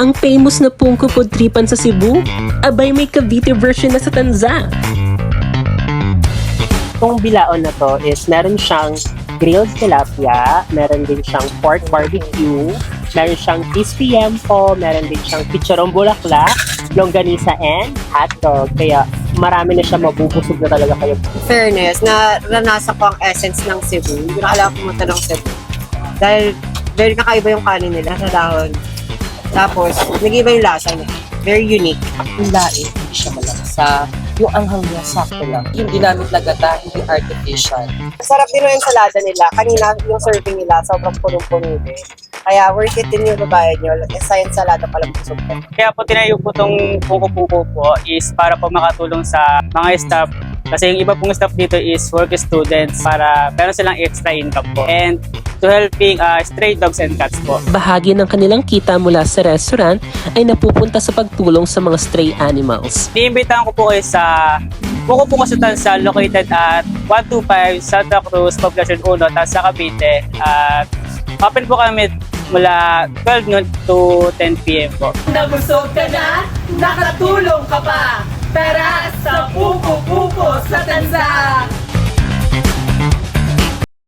Ang famous na Pungko Food Tripan sa Cebu, abay may Cavite version na sa Tanza. Itong bilaon na to is meron siyang grilled tilapia, meron din siyang pork barbecue, meron siyang crispy yempo, meron din siyang chicharong bulaklak, longganisa and hotdog. Kaya marami na siya mabubusog na talaga kayo. fairness, na naranasan ko ang essence ng Cebu. Hindi ko na kailangan pumunta ng Cebu. Dahil very kakaiba yung kanin nila sa dahon. Tapos, nag-iba yung lasa niya. Very unique. Yung laing, hindi siya malaksa. Yung anghang niya, sakto lang. Yung ginamit na gata, hindi artificial. Sarap din yung ensalada nila. Kanina, yung serving nila, sobrang punong-puno din. Kaya worth it din yung babayad nyo. Sa ensalada pa lang busog ko. Kaya po tinayo po itong puko-puko po is para po makatulong sa mga staff. Kasi yung iba pong staff dito is work students para meron silang extra income po. And to helping uh, stray dogs and cats po. Bahagi ng kanilang kita mula sa restaurant ay napupunta sa pagtulong sa mga stray animals. Niimbitahan ko po kayo sa Puko Puko sa Tansa located at 125 Santa Cruz, Poblacion 1, Tansa, Cavite. At open po kami mula 12 noon to 10 p.m. po. Nabusog ka na, nakatulong ka pa. Tara sa pupo-pupo sa tansa.